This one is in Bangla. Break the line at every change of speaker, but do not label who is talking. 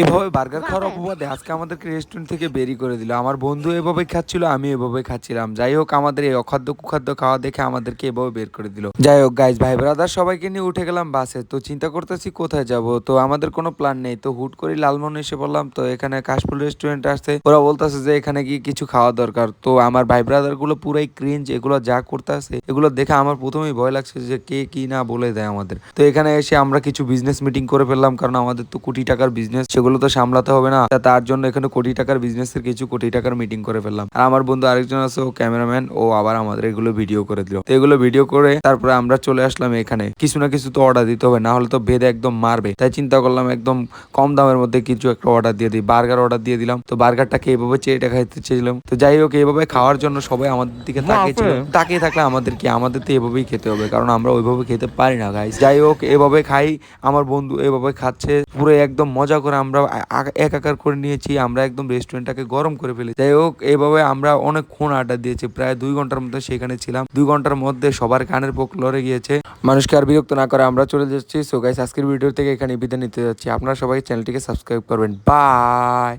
এভাবে বার্গার খাওয়ার অপবাদে আজকে আমাদেরকে রেস্টুরেন্ট থেকে বেরি করে দিল। আমার বন্ধু এভাবে খাচ্ছিল আমি এভাবে খাচ্ছিলাম। যাই হোক আমাদের এই অখাদ্য কুখাদ্য খাওয়া দেখে আমাদেরকে এভাবে বের করে দিল। যাই হোক গাইজ ভাই ব্রাদার সবাইকে নিয়ে উঠে গেলাম বাসে। তো চিন্তা করতেছি কোথায় যাব? তো আমাদের কোনো প্ল্যান নেই। তো হুট করে লালমোহন এসে বললাম তো এখানে কাশফুল রেস্টুরেন্ট আসছে। ওরা বলতেছে যে এখানে গিয়ে কিছু খাওয়া দরকার। তো আমার ভাই ব্রাদারগুলো পুরাই ক্রিঞ্জ এগুলো যা করতেছে এগুলো দেখে আমার প্রথমেই ভয় লাগছে যে কে কি না বলে দেয় আমাদের। তো এখানে এসে আমরা কিছু বিজনেস মিটিং করে ফেললাম কারণ আমাদের তো কোটি টাকার বিজনেস সেগুলো তো সামলাতে হবে না। তার জন্য এখানে কোটি টাকার বিজনেসের কিছু কোটি টাকার মিটিং করে ফেললাম। আর আমার বন্ধু আরেকজন আছে ও ক্যামেরাম্যান ও আবার আমাদের এগুলো ভিডিও করে দিল। তো এগুলো ভিডিও করে তারপরে আমরা চলে আসলাম এখানে। কিছু না কিছু তো অর্ডার দিতে হবে না হলে তো ভেদে একদম মারবে। তাই চিন্তা করলাম একদম কম দামের মধ্যে কিছু একটা অর্ডার দিয়ে দিই। বার্গার অর্ডার দিয়ে দিলাম। তো বার্গারটাকে এইভাবে চেয়েটা খাইতে চেয়েছিলাম। তো যাই হোক এইভাবে খাওয়ার জন্য সবাই আমাদের দিকে তাকিয়েছিল তাকিয়ে থাকলে আমাদের কি? আমাদের তো এভাবেই খেতে হবে কারণ আমরা ওইভাবে খেতে পারি না গাইস যাই হোক এভাবে খাই। আমার বন্ধু এভাবে খাচ্ছে। পুরো একদম মজা করে আমরা আ- আ- একাকার করে নিয়েছি, আমরা একদম রেস্টুরেন্টটাকে গরম করে ফেলি যাই হোক, এভাবে আমরা অনেকক্ষণ আড্ডা দিয়েছি, প্রায় দুই ঘণ্টার মধ্যে সেখানে ছিলাম। দুই ঘণ্টার মধ্যে সবার কানের পোক লড়ে গিয়েছে। মানুষকে আর বিরক্ত না করে আমরা চলে যাচ্ছি। সো গাইস আজকের ভিডিও থেকে এখানে বিদায় নিতে যাচ্ছি। আপনারা সবাই চ্যানেলটিকে সাবস্ক্রাইব করবেন। বাই